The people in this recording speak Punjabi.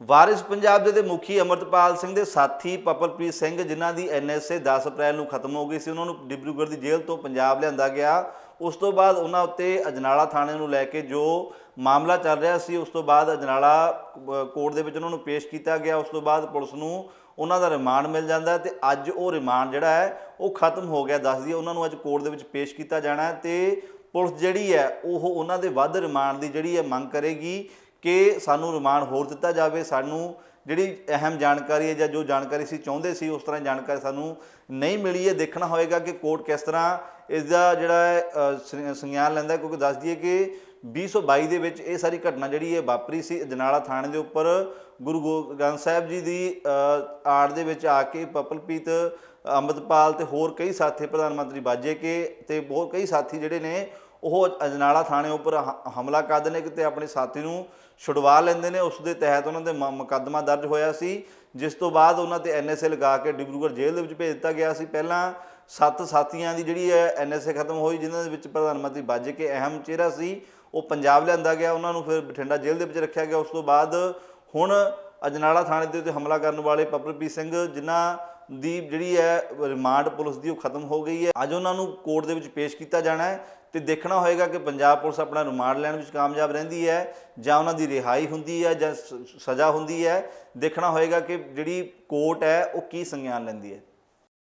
ਵਾਰਿਸ ਪੰਜਾਬ ਦੇ ਮੁਖੀ ਅਮਰਤਪਾਲ ਸਿੰਘ ਦੇ ਸਾਥੀ ਪਪਲਪ੍ਰੀਤ ਸਿੰਘ, ਜਿਨ੍ਹਾਂ ਦੀ ਐਨਐਸਏ 10 ਅਪ੍ਰੈਲ ਨੂੰ ਖਤਮ ਹੋ ਗਈ ਸੀ, ਉਹਨਾਂ ਨੂੰ ਡਿਬਰੂਗੜ੍ਹ ਦੀ ਜੇਲ੍ਹ ਤੋਂ ਪੰਜਾਬ ਲਿਆਂਦਾ ਗਿਆ। ਉਸ ਤੋਂ ਬਾਅਦ ਉਹਨਾਂ ਉੱਤੇ ਅਜਨਾਲਾ ਥਾਣੇ ਨੂੰ ਲੈ ਕੇ ਜੋ ਮਾਮਲਾ ਚੱਲ ਰਿਹਾ ਸੀ, ਉਸ ਤੋਂ ਬਾਅਦ ਅਜਨਾਲਾ ਕੋਰਟ ਦੇ ਵਿੱਚ ਉਹਨਾਂ ਨੂੰ ਪੇਸ਼ ਕੀਤਾ ਗਿਆ। ਉਸ ਤੋਂ ਬਾਅਦ ਪੁਲਿਸ ਨੂੰ ਉਹਨਾਂ ਦਾ ਰਿਮਾਂਡ ਮਿਲ ਜਾਂਦਾ ਹੈ ਤੇ ਅੱਜ ਉਹ ਰਿਮਾਂਡ ਜਿਹੜਾ ਹੈ, ਉਹ ਖਤਮ ਹੋ ਗਿਆ, ਦੱਸਦੀ ਉਹਨਾਂ ਨੂੰ ਅੱਜ ਕੋਰਟ ਦੇ ਵਿੱਚ ਪੇਸ਼ ਕੀਤਾ ਜਾਣਾ ਹੈ ਤੇ ਪੁਲਿਸ ਜਿਹੜੀ ਹੈ, ਉਹ ਉਹਨਾਂ ਦੇ ਵੱਧ ਰਿਮਾਂਡ ਦੀ ਜਿਹੜੀ ਹੈ ਮੰਗ ਕਰੇਗੀ। ਕਿ ਸਾਨੂੰ ਰਿਮਾਂਡ ਹੋਰ ਦਿੱਤਾ ਜਾਵੇ, ਸਾਨੂੰ ਜਿਹੜੀ ਅਹਿਮ ਜਾਣਕਾਰੀ ਹੈ ਜਾਂ ਜੋ ਜਾਣਕਾਰੀ ਸੀ ਚਾਹੁੰਦੇ ਸੀ, ਉਸ ਤਰ੍ਹਾਂ ਦੀ ਜਾਣਕਾਰੀ ਸਾਨੂੰ ਨਹੀਂ ਮਿਲੀ। ਹੈ ਦੇਖਣਾ ਹੋਵੇਗਾ ਕਿ ਕੋਰਟ ਕਿਸ ਤਰ੍ਹਾਂ ਇਸ ਦਾ ਜਿਹੜਾ ਸੰਗਿਆਨ ਲੈਂਦਾ ਕਿਉਂਕਿ ਦੱਸ ਦਈਏ ਕਿ 2022 ਦੇ ਵਿੱਚ ਇਹ ਸਾਰੀ ਘਟਨਾ ਜਿਹੜੀ ਹੈ ਵਾਪਰੀ ਸੀ ਅਜਨਾਲਾ ਥਾਣੇ ਦੇ ਉੱਪਰ। ਗੁਰੂ ਗੋ- ਗ੍ਰੰਥ ਸਾਹਿਬ ਜੀ ਦੀ ਆੜ ਦੇ ਵਿੱਚ ਆ ਕੇ ਪਪਲਪ੍ਰੀਤ ਅੰਮ੍ਰਿਤਪਾਲ ਤੇ ਹੋਰ ਕਈ ਸਾਥੀ, ਪ੍ਰਧਾਨ ਮੰਤਰੀ ਬਾਜੇ ਕੇ ਤੇ ਬਹੁਤ ਕਈ ਸਾਥੀ ਜਿਹੜੇ ਨੇ ਉਹ ਅਜਨਾਲਾ ਥਾਣੇ ਉੱਪਰ ਹ- ਹਮਲਾ ਕਰਦੇ ਨੇ ਕਿਤੇ ਆਪਣੇ ਸਾਥੀ ਨੂੰ ਛੁਡਵਾ ਲੈਂਦੇ ਨੇ। ਉਸ ਦੇ ਤਹਿਤ ਉਹਨਾਂ ਦੇ ਮ- ਮੁਕੱਦਮਾ ਦਰਜ ਹੋਇਆ ਸੀ। ਜਿਸ ਤੋਂ ਬਾਅਦ ਉਹਨਾਂ ਤੇ ਐਨਐਸਏ ਲਗਾ ਕੇ ਡਿਬਰੂਗੜ੍ਹ ਜੇਲ੍ਹ ਦੇ ਵਿੱਚ ਭੇਜ ਦਿੱਤਾ ਗਿਆ ਸੀ। ਪਹਿਲਾਂ ਸੱਤ ਸਾਥੀਆਂ ਦੀ ਜਿਹੜੀ ਹੈ ਐਨਐਸਏ ਖਤਮ ਹੋਈ, ਜਿਨ੍ਹਾਂ ਦੇ ਵਿੱਚ ਪ੍ਰਧਾਨ ਮੰਤਰੀ ਬਾਜੇ ਕੇ ਅਹਿਮ ਚਿਹਰਾ ਸੀ, ਉਹ ਪੰਜਾਬ ਲਿਆਂਦਾ ਗਿਆ। ਉਹਨਾਂ ਨੂੰ ਫਿਰ ਬਠਿੰਡਾ ਜੇਲ੍ਹ ਦੇ ਵਿੱਚ ਰੱਖਿਆ ਗਿਆ। ਉਸ ਤੋਂ ਬਾਅਦ ਹੁਣ ਅਜਨਾਲਾ ਥਾਣੇ ਦੇ ਉੱਤੇ ਹਮਲਾ ਕਰਨ ਵਾਲੇ ਪਪਲਪ੍ਰੀਤ ਸਿੰਘ, ਜਿਨ੍ਹਾਂ ਦੀ ਜਿਹੜੀ ਹੈ ਰਿਮਾਂਡ ਪੁਲਿਸ ਦੀ ਉਹ ਖਤਮ ਹੋ ਗਈ ਹੈ। ਅੱਜ ਉਹਨਾਂ ਨੂੰ ਕੋਰਟ ਦੇ ਵਿੱਚ ਪੇਸ਼ ਕੀਤਾ ਜਾਣਾ ਹੈ। ਤੇ ਦੇਖਣਾ ਹੋਏਗਾ ਕਿ ਪੰਜਾਬ ਪੁਲਿਸ ਆਪਣਾ ਰਿਮਾਂਡ ਲੈਣ ਵਿੱਚ ਕਾਮਯਾਬ ਰਹਿੰਦੀ ਹੈ ਜਾਂ ਉਹਨਾਂ ਦੀ ਰਿਹਾਈ ਹੁੰਦੀ ਹੈ ਜਾਂ ਸ- ਸਜ਼ਾ ਹੁੰਦੀ ਹੈ। ਦੇਖਣਾ ਹੋਏਗਾ ਕਿ ਜਿਹੜੀ ਕੋਰਟ ਹੈ ਉਹ ਕੀ ਸੰਗਿਆਨ ਲੈਂਦੀ ਹੈ।